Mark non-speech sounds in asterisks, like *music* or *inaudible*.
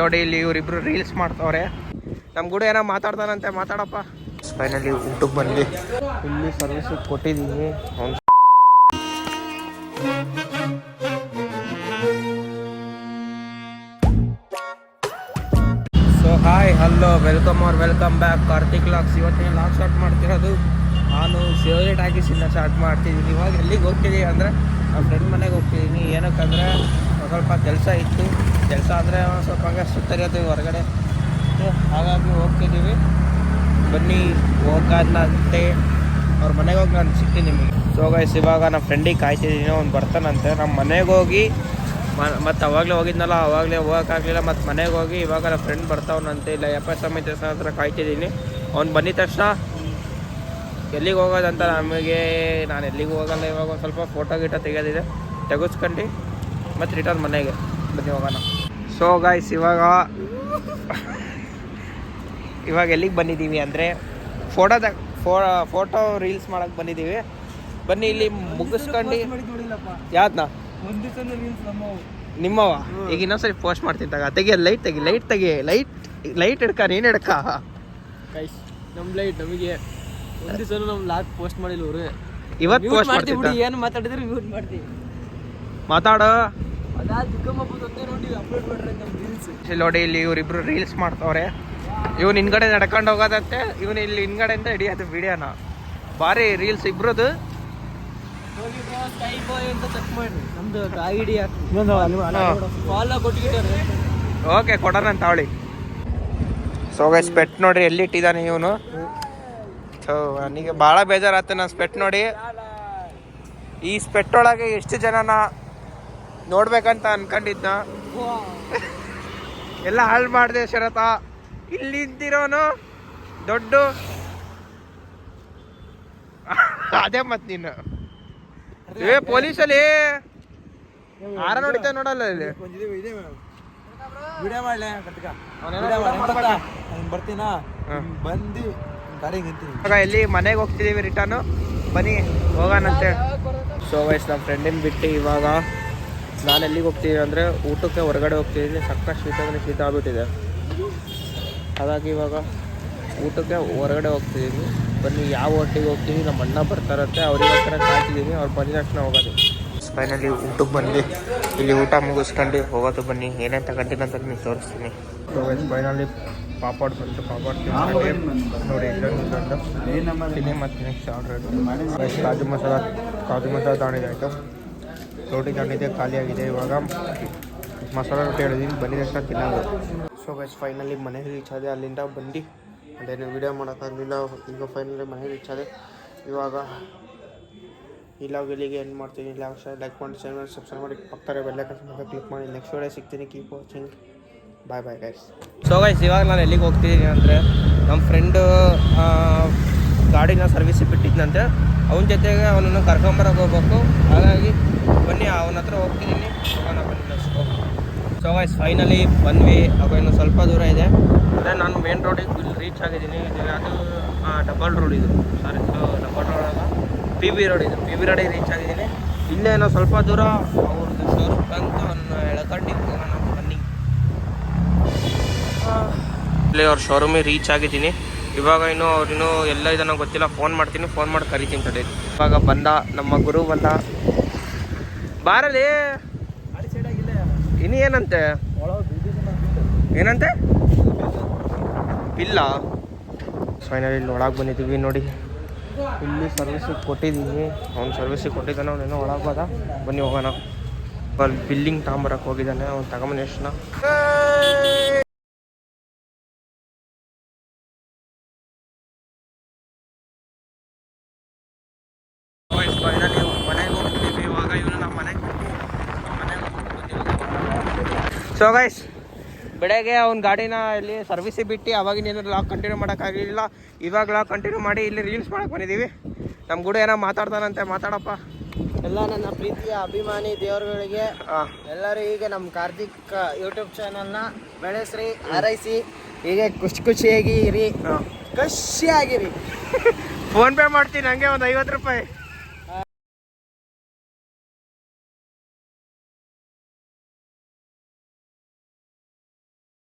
ನೋಡಿ, ಇಲ್ಲಿ ಇವರಿಬ್ರು ರೀಲ್ಸ್ ಮಾಡ್ತಾವ್ರೆ. ನಮ್ಮ ಕೂಡ ಏನೋ ಮಾತಾಡ್ತಾನಂತೆ ಮಾತಾಡಪ್ಪ. ಫೈನಲಿ ಊಟಕ್ಕೆ ಬಂದ್ವಿ. ಇಲ್ಲಿ ಸರ್ವಿಸ್ ಕೊಟ್ಟಿದ್ದೀನಿ so hi hello welcome are welcome back Karthik vlogs ಇವತ್ತಿನ ಲಾಕ್ ಸ್ಟಾರ್ಟ್ ಮಾಡ್ತಿರೋದು? ನಾನು ಫೇವ್ರೇಟ್ ಆಗಿಸಿಂದ ಸ್ಟಾರ್ಟ್ ಮಾಡ್ತಿದ್ದೀನಿ ಇವಾಗ ಎಲ್ಲಿಗೆ ಹೋಗ್ತೀನಿ ಅಂದರೆ ನಮ್ಮ ಫ್ರೆಂಡ್ ಮನೆಗೆ ಹೋಗ್ತಿದ್ದೀನಿ ಏನಕ್ಕಂದರೆ ಸ್ವಲ್ಪ ಕೆಲಸ ಇತ್ತು. ಕೆಲಸ ಅಂದರೆ ಸ್ವಲ್ಪ ಹಂಗೆ ಸುತ್ತರಿಯೋದು ಹೊರಗಡೆ. ಹಾಗಾಗಿ ಹೋಗ್ತಿದ್ದೀವಿ. ಬನ್ನಿ ಹೋಗಾದಂತೆ ಅವ್ರ ಮನೆಗೆ ಹೋಗಿ ನಾನು ಸಿಗ್ತೀನಿ ನಿಮಗೆ. ಸೊ ಗೈಸ್ ಇವಾಗ ನಮ್ಮ ಫ್ರೆಂಡಿಗೆ ಕಾಯ್ತಿದ್ದೀನಿ ಅವ್ನು ಬರ್ತಾನಂತೆ. ನಮ್ಮ ಮನೆಗೆ ಹೋಗಿ ಮತ್ತು ಅವಾಗಲೇ ಹೋಗಿದ್ನಲ್ಲ, ಅವಾಗಲೇ ಹೋಗೋಕ್ಕಾಗಲಿಲ್ಲ ಮತ್ತು ಮನೆಗೆ ಹೋಗಿ ಇವಾಗ ನಮ್ಮ ಫ್ರೆಂಡ್ ಬರ್ತಾವನಂತೆ. ಇಲ್ಲ ಎಪ್ಪ ಸಮಿತಿ ಹತ್ರ ಕಾಯ್ತಿದ್ದೀನಿ ಅವ್ನು ಬಂದಿದ ತಕ್ಷಣ ಎಲ್ಲಿಗೆ ಹೋಗೋದಂತ ನಮಗೆ ನಾನು ಎಲ್ಲಿಗೆ ಹೋಗಲ್ಲ. ಇವಾಗ ಒಂದು ಸ್ವಲ್ಪ ಫೋಟೋ ಗೀಟೋ ತೆಗೆಯೋದಿದೆ. ತೆಗೆಸ್ಕೊಂಡು. ಮತ್ತು ರಿಟರ್ನ್ ಮನೆಗೆ. ಬನ್ನಿ ಹೋಗೋಣ. ಸೊ ಗಾಯ್ಸ್ ಇವಾಗ ಇವಾಗ ಎಲ್ಲಿಗೆ ಬಂದಿದ್ದೀವಿ ಅಂದರೆ ಫೋಟೋದ ಫೋ ಫೋಟೋ ರೀಲ್ಸ್ ಮಾಡೋಕ್ಕೆ ಬಂದಿದ್ದೀವಿ. ಬನ್ನಿ ಇಲ್ಲಿ ಮುಗಿಸ್ಕೊಂಡು ಯಾವ್ದನ್ನ ನಮ್ಮವು. ಈಗ ಇನ್ನೊಂದ್ಸರಿ ಪೋಸ್ಟ್ ಮಾಡ್ತೀನಿ ತಗ ತೆಗಿ ಲೈಟ್ ತೆಗಿ ಲೈಟ್ ತೆಗಿ ಲೈಟ್ ಲೈಟ್ ಹಿಡ್ಕ ನೀನು ಹಿಡ್ಕ. ಗೈಸ್ ನಮ್ ಲೈಟ್ ನಮಗೆ. ಒಂದು ದಿವಸ ನಮ್ಮ ಲಾಕ್ ಪೋಸ್ಟ್ ಮಾಡಿಲ್ಲ ಅವರು. ಇವತ್ತು ಪೋಸ್ಟ್ ಮಾಡ್ತೀವಿ ಏನು ಮಾತಾಡಿದ್ರೆ ಮ್ಯೂಟ್ ಮಾಡ್ತೀವಿ. ಮಾತಾಡು. ನೋಡಿ, ಇಲ್ಲಿ ಇವರಿಬ್ರು ರೀಲ್ಸ್ ಮಾಡ್ತಾವ್ರೆ. ಇವ್ನು ಹಿಂದ್ಗಡೆ ನಡ್ಕೊಂಡು ಹೋಗೋದಂತೆ ಇವನ್ ಇಲ್ಲಿ ಹಿಂದ್ಗಡೆಯಿಂದ ಹಿಡಿಯೋದು ವಿಡಿಯೋನ ಭಾರಿ ರೀಲ್ಸ್ ಇಬ್ರದ್ದು ಓಕೆ ಕೊಡೋಣ ಅವಳಿ. ಸೊ ಗೈಸ್ ಪೆಟ್ ನೋಡ್ರಿ ಎಲ್ಲಿ ಇಟ್ಟಿದ್ದಾನೆ ಇವನು? ಸೊ ನನಗೆ ಭಾಳ ಬೇಜಾರಾಯ್ತು, ನಾನು ಸ್ಪೆಟ್ ನೋಡಿ. ಈ ಸ್ಪೆಟ್ ಒಳಗೆ ಎಷ್ಟು ಜನನ? ನೋಡ್ಬೇಕಂತ ಅನ್ಕೊಂಡಿದ್ನ. ಎಲ್ಲ ಹಾಳು ಮಾಡಿದೆ ಶರತ. ಇಲ್ಲಿ ನಿಂತಿರೋನು ದೊಡ್ಡ. ಅದೇ ಮತ್ ನೀನು. ಏ ಪೊಲೀಸಲ್ಲಿ? ಹಾರ ನೋಡಿತ ನೋಡಲ್ಲ ಇಲ್ಲಿ. ವಿಡಿಯೋ ಮಾಡ್ಲೆ ಕಟ್ಕ. ಬರ್ತೀನಾ? ಹಾ. ಬಂದು ನಿಂತೀನಿ. ಎಲ್ಲಿ ಮನೆಗೆ ಹೋಗ್ತಿದೀವಿ ರಿಟರ್ನು. ಬನ್ನಿ ಹೋಗೋಣಂತೆ. ಸೊ ವಯಸ್ಸು ನಮ್ಮ ಫ್ರೆಂಡಿನ ಬಿಟ್ಟು ಇವಾಗ? ನಾನು ಎಲ್ಲಿಗೆ ಹೋಗ್ತೀನಿ ಅಂದರೆ ಊಟಕ್ಕೆ ಹೊರಗಡೆ ಹೋಗ್ತಿದ್ದೀನಿ ಸಕ್ಕ ಶೀತ ಅಂದರೆ ಶೀತ ಆಗಿಬಿಟ್ಟಿದೆ. ಹಾಗಾಗಿ ಇವಾಗ ಊಟಕ್ಕೆ ಹೊರಗಡೆ ಹೋಗ್ತಿದ್ದೀನಿ ಬನ್ನಿ ಯಾವ ಹೋಟ್ಲಿಗೆ ಹೋಗ್ತೀನಿ ನಮ್ಮ ಅಣ್ಣ ಬರ್ತಾರಂತೆ ಅವ್ರಿಗೋಸ್ಕರ ಕಾಯ್ತಿದ್ದೀನಿ ಅವ್ರು ಬಂದ ತಕ್ಷಣ ಹೋಗೋದು. ಫೈನಲಿ ಊಟಕ್ಕೆ ಬಂದು ಇಲ್ಲಿ ಊಟ ಮುಗಿಸ್ಕೊಂಡು ಹೋಗೋದು ಬನ್ನಿ. ಏನೇನು ತಗೊಂಡಿನ ಅಂತ ನಿಮಗೆ ತೋರಿಸ್ತೀನಿ. ಫೈನಲಿ ಪಾಪಾಡ್ ಬಂತು. ಪಾಪಾಡ್ ತಿನ್ಕೊಂಡು ನೋಡಿ ಇದೊಂದು ತಿನ್ನಿ ಮತ್ತು ನೆಕ್ಸ್ಟ್ ಆರ್ಡ್ರ್ ಕಾಜು ಮಸಾಲ ಕಾಜು ಮಸಾಲ ತಗೊಂಡಿದೆ ಆಯಿತು? ರೋಟಿ ಆಗಿದೆ. ಖಾಲಿಯಾಗಿದೆ ಇವಾಗ ಮಸಾಲ ರೊಟ್ಟಿ ಹೇಳಿದ್ದೀನಿ ಬನ್ನಿ ತಕ್ಷಣ ತಿನ್ನೋದು. ಸೊ ಗೈಸ್ ಫೈನಲಿ ಮನೆಗೆ ರೀಚ್ ಆದೆ. ಅಲ್ಲಿಂದ ಬಂದು ಅದೇನು ವೀಡಿಯೋ ಮಾಡೋಕ್ಕಾಗಲಿಲ್ಲ ಈಗ ಫೈನಲಿ ಮನೆಗೆ ರೀಚ್ ಆದೆ. ಇವಾಗ ಇಲ್ಲ ಇಲ್ಲಿಗೆ ಏನು ಮಾಡ್ತೀನಿ. ಇಲ್ಲ ಲೈಕ್ ಮಾಡಿ ಶೇರ್ ಮಾಡಿ ಸಬ್ಸ್ಕ್ರೈಬ್ ಮಾಡಿ ಪಕ್ಕದ ಬೆಲ್ಲೈಕನ್ ಕ್ಲಿಕ್ ಮಾಡಿ. ನೆಕ್ಸ್ಟ್ ವಿಡಿಯೋ ಸಿಗ್ತೀನಿ. Keep watching bye bye guys so guys ಇವಾಗ ನಾನು ಎಲ್ಲಿಗೆ ಹೋಗ್ತಿದ್ದೀನಿ ಅಂದರೆ ನಮ್ಮ ಫ್ರೆಂಡು ಗಾಡಿನ ಸರ್ವಿಸ್ ಬಿಟ್ಟಿದ್ದಂತೆ ಅವನ ಜೊತೆಗೆ ಅವನನ್ನು ಕರ್ಕೊಂಬರಕ್ಕೆ ಹೋಗ್ಬೇಕು. ಹಾಗಾಗಿ ಬನ್ನಿ, ಅವನ ಹತ್ರ ಹೋಗ್ತಿದ್ದೀನಿ ಅವನ ಬನ್ನಿ ಸೊ ಗೈಸ್ ಫೈನಲಿ ಬಂದ್ವಿ. ಅವಾಗ ಇನ್ನು ಸ್ವಲ್ಪ ದೂರ ಇದೆ. ಅದೇ ನಾನು ಮೇನ್ ರೋಡಿಗೆ ಇಲ್ಲಿ ರೀಚ್ ಆಗಿದ್ದೀನಿ. ಅದು ಡಬಲ್ ರೋಡ್ ಇದು. ಸಾರಿ ಡಬಲ್ ರೋಡ್ ಅಲ್ಲ. ಪಿ ಬಿ ರೋಡ್ ಇದು. ಪಿ ಬಿ ರೋಡಿಗೆ ರೀಚ್ ಆಗಿದ್ದೀನಿ. ಇಲ್ಲೇನೋ ಸ್ವಲ್ಪ ದೂರ ಅವ್ರದ್ದು ಶೋರೂಮ್ ಬಂತು ಅವನ್ನ ಎಳ್ಕೊಂಡು ನಾನು ಬನ್ನಿ. ಇಲ್ಲಿ ಅವ್ರ ಶೋರೂಮಿಗೆ ರೀಚ್ ಆಗಿದ್ದೀನಿ. ಇವಾಗ ಇನ್ನು ಅವ್ರಿನ್ನೂ ಎಲ್ಲ ಇದನ್ನು ಗೊತ್ತಿಲ್ಲ. ಫೋನ್ ಮಾಡ್ತೀನಿ. ಫೋನ್ ಮಾಡಿ ಕರಿತೀನಿ ತಡೆ ಇವಾಗ ಬಂದ, ನಮ್ಮ ಗುರು ಬಂದ. ಬಾರಲ್ಲಿ? ಇನ್ನು ಏನಂತೆ? ಏನಂತೆ? ಇಲ್ಲ ಫೈನಲಿ ಇಲ್ಲಿ ಒಳಗೆ ಬಂದಿದ್ದೀವಿ ನೋಡಿ. ಇಲ್ಲಿ ಸರ್ವಿಸಿಗೆ ಕೊಟ್ಟಿದ್ದೀನಿ ಅವ್ನು ಸರ್ವಿಸಿಗೆ ಕೊಟ್ಟಿದ್ದಾನೆ ಅವನೇನೋ ಒಳಗೆ ಹೋದ. ಬನ್ನಿ ಹೋಗೋಣ. ಅಲ್ಲಿ ಬಿಲ್ಲಿಂಗ್ ತಗೊಂಬರಕ್ಕೆ ಹೋಗಿದ್ದಾನೆ. ಅವ್ನು ತಗೊಂಬನಿ ಎಷ್ಟನ ಫೈನಲಿ ಮನೆಗೆ ಹೋಗ್ತೀವಿ ಇವಾಗ ಇವನು ನಮ್ಮ ಮನೆಗೆ ಸೊ ಗೈಸ್ ಬೆಳಗ್ಗೆ ಅವ್ನ ಗಾಡಿನ ಇಲ್ಲಿ ಸರ್ವಿಸಿಗೆ ಬಿಟ್ಟು ಅವಾಗಿನ ಏನು ಲಾಕ್ ಕಂಟಿನ್ಯೂ ಮಾಡೋಕ್ಕಾಗಲಿಲ್ಲ ಇವಾಗ ಲಾಕ್ ಕಂಟಿನ್ಯೂ ಮಾಡಿ ಇಲ್ಲಿ ರೀಲ್ಸ್ ಮಾಡಕ್ಕೆ ಬಂದಿದ್ದೀವಿ ನಮ್ಮ ಗುಡು ಏನೋ ಮಾತಾಡ್ತಾನಂತೆ ಮಾತಾಡಪ್ಪ. ಎಲ್ಲ ನನ್ನ ಪ್ರೀತಿಯ ಅಭಿಮಾನಿ ದೇವರುಗಳಿಗೆ ಎಲ್ಲರೂ ಈಗ ನಮ್ಮ ಕಾರ್ತಿಕ್ ಯೂಟ್ಯೂಬ್ ಚಾನಲ್ನ ಬೆಳೆಸ್ರಿ ಹಾರೈಸಿ. ಹೀಗೆ ಖುಷಿ ಖುಷಿಯಾಗಿ ಇರಿ. ಖುಷಿಯಾಗಿರಿ. *laughs* ಫೋನ್ ಪೇ ಮಾಡ್ತೀನಿ ಹಂಗೆ ಒಂದು ಐವತ್ತು ರೂಪಾಯಿ.